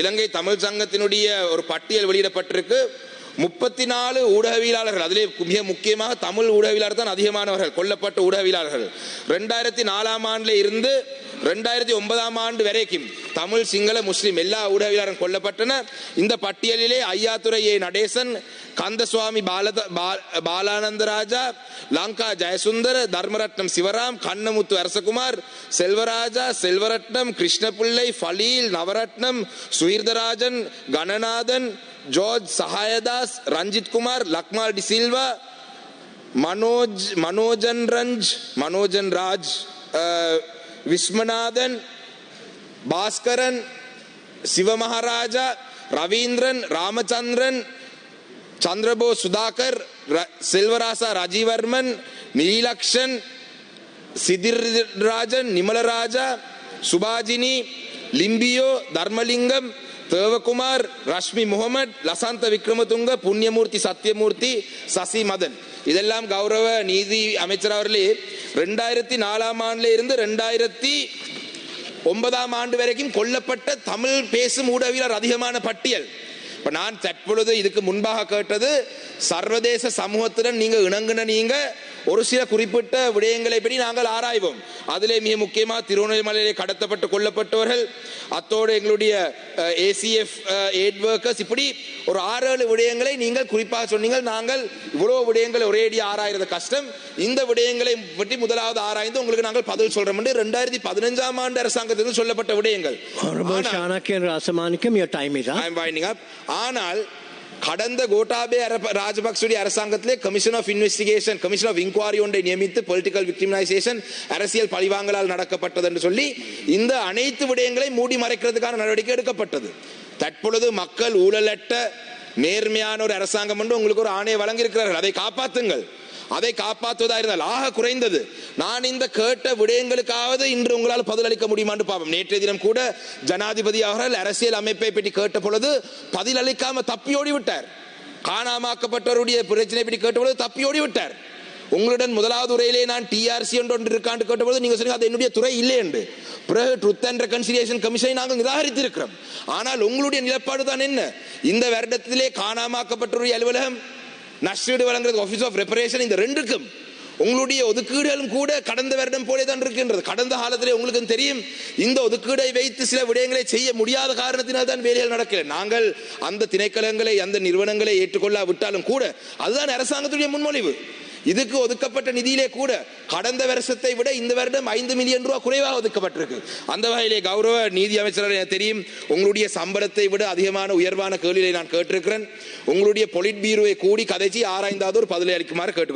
இலங்கை தமிழ் சங்கத்தினுடைய ஒரு பட்டியல் வெளியிடப்பட்டிருக்கு. முப்பத்தி நாலு ஊடகவியலாளர்கள் அதிலே மிக முக்கியமாக தமிழ் ஊடகவியலாளர் தான் அதிகமானவர்கள் கொல்லப்பட்ட ஊடகவியலாளர்கள். ரெண்டாயிரத்தி நாலாம் ஆண்டுல இருந்து ரெண்டாயிரத்தி ஒன்பதாம் ஆண்டு வரைக்கும் தமிழ் சிங்கள முஸ்லீம் எல்லா ஊடகவியலாளரும் கொல்லப்பட்டன இந்த பட்டியலிலே ஐயாத்துறை ஏ நடேசன் கந்தசுவாமி பாலத பா- பாலானந்தராஜா லங்கா ஜெயசுந்தர் தர்மரட்னம் சிவராம் கண்ணமுத்து அரசகுமார் செல்வராஜா செல்வரட்னம் கிருஷ்ணபிள்ளை ஃபலீல் நவரட்னம் சுகீர்தராஜன் கணநாதன் ஜார்ஜ் சகாயதாஸ் ரஞ்சித் குமார் லக்மால் டி சில்வா மனோஜ் மனோஜன் ரஞ்ச் மனோஜன் ராஜ் அஹ், விஸ்வநாதன் பாஸ்கரன் சிவமகாராஜா ரவீந்திரன் ராமச்சந்திரன் சந்திரபோஸ் சுதாகர் ர- செல்வராசா ராஜீவர்மன் நீலக்ஷன் சிதிர்ராஜன் நிமலராஜா சுபாஜினி லிம்பியோ தர்மலிங்கம் தேவகுமார் ரஷ்மி முகமட் லசாந்த விக்ரமதுங்க புண்ணியமூர்த்தி சத்யமூர்த்தி சசி மதன் இதெல்லாம் கௌரவ நீதி அமைச்சர் அவர்களே ரெண்டாயிரத்தி நாலாம் ஆண்டுல இருந்து ரெண்டாயிரத்தி ஒன்பதாம் ஆண்டு வரைக்கும் கொல்லப்பட்ட தமிழ் பேசும் ஊடகவியலர் அதிகமான பட்டியல் இப்ப நான் தற்பொழுது இதுக்கு முன்பாக கேட்டது சர்வதேச சமூகத்துடன் நீங்க இணங்குன நீங்க ஒரு சில குறிப்பிட்ட விடயங்களை பற்றி நாங்கள் ஆராய்வோம். அதிலே மிக முக்கியமாக திருவண்ணாமலையிலே கடத்தப்பட்டு கொல்லப்பட்டவர்கள் அத்தோடு எங்களுடைய ஏசிஎஃப் எய்ட் ஒர்க்கர்ஸ் இப்படி ஒரு ஆறு ஏழு விடயங்களை நீங்கள் குறிப்பாக சொன்னீங்க நாங்கள் இவ்வளவு விடயங்களை ஒரேடி ஆராயிறது கஷ்டம். இந்த விடயங்களை பற்றி முதலாவது ஆராய்ந்து உங்களுக்கு நாங்கள் பதில் சொல்றோம் என்று ரெண்டாயிரத்தி பதினஞ்சாம் ஆண்டு அரசாங்கத்திலிருந்து சொல்லப்பட்ட விடயங்கள். ஆனால்- கடந்த கோட்டாபே ராஜபக்சுடைய அரசாங்கத்திலே commission of investigation commission of inquiry ஒன்றை நியமித்து பொலிட்டிக்கல் விக்டிமைசேஷன் அரசியல் பழிவாங்கலால் நடக்கப்பட்டது என்று சொல்லி இந்த அனைத்து விடயங்களை மூடி மறைக்கிறதுக்கான நடவடிக்கை எடுக்கப்பட்டது. தற்பொழுது மக்கள் ஊழலற்ற நேர்மையான ஒரு அரசாங்கம் என்று உங்களுக்கு ஒரு ஆணையை வழங்கியிருக்கிறார்கள். அதை காப்பாற்றுங்கள் அதை காப்பாற்றுவதா இருந்தால் ஆக குறைந்தது. நான் இந்த கேட்ட விடயங்களுக்காவது இன்று உங்களால் பதிலளிக்க முடியுமான்னு பார்ப்போம் நேற்றைய தினம் கூட ஜனாதிபதி அவர்கள் அரசியல் அமைப்பை பற்றி கேட்ட பொழுது பதிலளிக்காம தப்பியோடி விட்டார் காணாமாக்கப்பட்டவருடைய பிரச்சனை பற்றி கேட்ட பொழுது தப்பியோடி விட்டார் உங்களுடன் முதலாவது உரையிலே நான் டிஆர்சி என்று ஒன்று இருக்கான்னு கேட்டபோது நீங்க சொன்னீங்க அது என்னுடைய துறை இல்லை என்று பிறகு ட்ருத் அண்ட் ரெகன்சிலியேஷன் கமிஷனை நாங்கள் நிராகரித்திருக்கிறோம். ஆனால் உங்களுடைய நிலப்பாடு தான் என்ன? இந்த வருடத்திலே காணாமாக்கப்பட்டவருடைய அலுவலகம் நஷ்டீடு வழங்குறது ஆஃபீஸ் ஆஃப் ரெப்பரேஷன் இந்த ரெண்டுக்கும். உங்களுடைய ஒதுக்கீடுகளும் கூட கடந்த வருடம் போலே தான் இருக்கின்றது. கடந்த காலத்திலே உங்களுக்கு தெரியும். இந்த ஒதுக்கீடை வைத்து சில விடயங்களை செய்ய முடியாத காரணத்தினால் தான் வேலைகள் நடக்கல. நாங்கள் அந்த திணைக்களங்களை அந்த நிறுவனங்களை ஏற்றுக்கொள்ளா விட்டாலும் கூட அதுதான் அரசாங்கத்துடைய முன்மொழிவு. இதுக்கு ஒதுக்கப்பட்ட நிதியிலே கூட கடந்த வருஷத்தை விட இந்த வருடம் ஐந்து மில்லியன் ரூபாய் குறைவாக ஒதுக்கப்பட்டிருக்கு. அந்த வகையிலே கௌரவ நீதி அமைச்சர் எனக்கு தெரியும் உங்களுடைய சம்பளத்தை விட அதிகமான உயர்வான கேள்வியை நான் கேட்டிருக்கிறேன். உங்களுடைய பொலிட் பீரோவை கூடி கதைச்சி ஆராய்ந்தாவது ஒரு பதிலை அளிக்குமாறு கேட்டுக்கிறேன்